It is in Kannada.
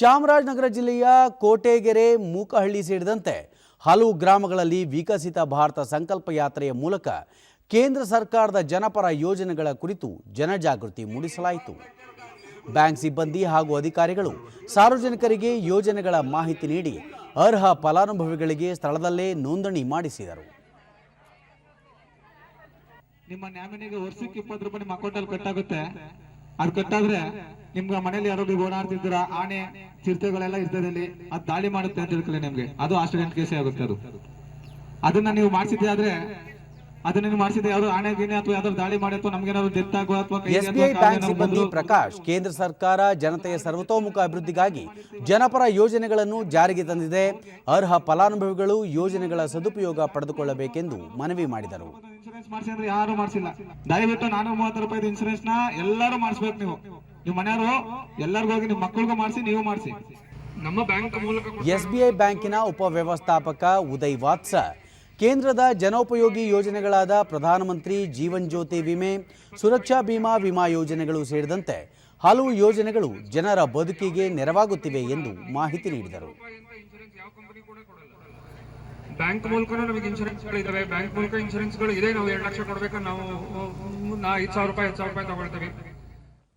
ಚಾಮರಾಜನಗರ ಜಿಲ್ಲೆಯ ಕೋಟೆಗೆರೆ ಮೂಕಹಳ್ಳಿ ಸೇರಿದಂತೆ ಹಲವು ಗ್ರಾಮಗಳಲ್ಲಿ ವಿಕಸಿತ ಭಾರತ ಸಂಕಲ್ಪ ಯಾತ್ರೆಯ ಮೂಲಕ ಕೇಂದ್ರ ಸರ್ಕಾರದ ಜನಪರ ಯೋಜನೆಗಳ ಕುರಿತು ಜನಜಾಗೃತಿ ಮೂಡಿಸಲಾಯಿತು. ಬ್ಯಾಂಕ್ ಸಿಬ್ಬಂದಿ ಹಾಗೂ ಅಧಿಕಾರಿಗಳು ಸಾರ್ವಜನಿಕರಿಗೆ ಯೋಜನೆಗಳ ಮಾಹಿತಿ ನೀಡಿ ಅರ್ಹ ಫಲಾನುಭವಿಗಳಿಗೆ ಸ್ಥಳದಲ್ಲೇ ನೋಂದಣಿ ಮಾಡಿಸಿದರು. ನಿಮ್ಮ ನ್ಯಾಮಿನಿಗೆ ವರ್ಷಕ್ಕೆ ಇಪ್ಪತ್ತು ರೂಪಾಯಿ ನಿಮ್ಮ ಅಕೌಂಟ್ ಅಲ್ಲಿ ಕಟ್ಟಾಗುತ್ತೆ. ಅದು ಕಟ್ಟಾದ್ರೆ ನಿಮ್ಗೆ ಮನೇಲಿ ಯಾರೋ ಓಡಾಡ್ತಿದ್ದೀರ, ಆನೆ ಚಿರತೆಗಳೆಲ್ಲ ಇರ್ತದೆ ಇಲ್ಲಿ ಅದು ದಾಳಿ ಮಾಡುತ್ತೆ ಅಂತ ತಿಳ್ಕೊಳ್ಳಿ ನಿಮ್ಗೆ. ಅದು ಆಕ್ಸಿಡೆಂಟ್ ಕೇಸೇ ಆಗುತ್ತೆ ಅದು. ಅದನ್ನ ನೀವು ಮಾಡಿಸಿದ್ದೆ ಆದ್ರೆ ಅದನ್ನ ನೀವು ಮಾಡಿಸಿದ್ರೆ ಯಾವ್ದು ಆಣೆ ಗಿಣೆ ಅಥವಾ ಯಾವ್ದಾದ್ರು ದಾಳಿ ಮಾಡಿ ಅಥವಾ ನಮ್ಗೇನಾದ್ರು ಡೆತ್ ಆಗುವ ಅಥವಾ ಎಸ್ಬಿಐ ಬ್ಯಾಂಕ್ ಸಿಬ್ಬಂದಿ ಪ್ರಕಾಶ್ ಕೇಂದ್ರ ಸರ್ಕಾರ ಜನತೆಯ ಸರ್ವತೋಮುಖ ಅಭಿವೃದ್ಧಿಗಾಗಿ ಜನಪರ ಯೋಜನೆಗಳನ್ನು ಜಾರಿಗೆ ತಂದಿದೆ. ಅರ್ಹ ಫಲಾನುಭವಿಗಳು ಯೋಜನೆಗಳ ಸದುಪಯೋಗ ಪಡೆದುಕೊಳ್ಳಬೇಕೆಂದು ಮನವಿ ಮಾಡಿದರು. ಇನ್ಸೂರೆನ್ಸ್ ಮಾಡಿಸಿ ಅಂದ್ರೆ ಯಾರು ಮಾಡಿಸಿಲ್ಲ. ದಯವಿಟ್ಟು ನಾನೂರ ಮೂವತ್ತು ರೂಪಾಯಿ ಇನ್ಸೂರೆನ್ಸ್ನ ಎಲ್ಲರೂ ಮಾಡಿಸ್ಬೇಕು ನೀವು. ನೀವು ಮನೆಯವರು ಎಲ್ಲರಿಗೂ ಹೋಗಿ ನಿಮ್ಮ ಮಕ್ಕಳಿಗೂ ಮಾಡಿಸಿ ನೀವು ಮಾಡಿಸಿ. ನಮ್ಮ ಬ್ಯಾಂಕ್ ಮೂಲಕ ಐ ಬ್ಯಾಂಕಿನ ಉಪವ್ಯವಸ್ಥಾಪಕ ಉದಯ್ ವಾತ್ಸ. ಕೇಂದ್ರದ ಜನೋಪಯೋಗಿ ಯೋಜನೆಗಳಾದ ಪ್ರಧಾನಮಂತ್ರಿ ಜೀವನ್ ಜ್ಯೋತಿ ವಿಮೆ ಸುರಕ್ಷಾ ಬಿಮಾ ವಿಮಾ ಯೋಜನೆಗಳು ಸೇರಿದಂತೆ ಹಲವು ಯೋಜನೆಗಳು ಜನರ ಬದುಕಿಗೆ ನೆರವಾಗುತ್ತಿವೆ ಎಂದು ಮಾಹಿತಿ ನೀಡಿದರು. ಬ್ಯಾಂಕ್ ಮೂಲಕ ನಮಗೆ ಇನ್ಶೂರೆನ್ಸ್ ಇದಾವೆ. ಬ್ಯಾಂಕ್ ಮೂಲಕ ಇನ್ಶೂರೆನ್ಸ್ಗಳು ಇದೆ. ನಾವು ಎರಡು ಲಕ್ಷ ಕೊಡ್ಬೇಕು ನಾವು ಐದು ಸಾವಿರ ರೂಪಾಯಿ ಹತ್ತು ಸಾವಿರ ರೂಪಾಯಿ ತಗೊಳ್ತೀವಿ.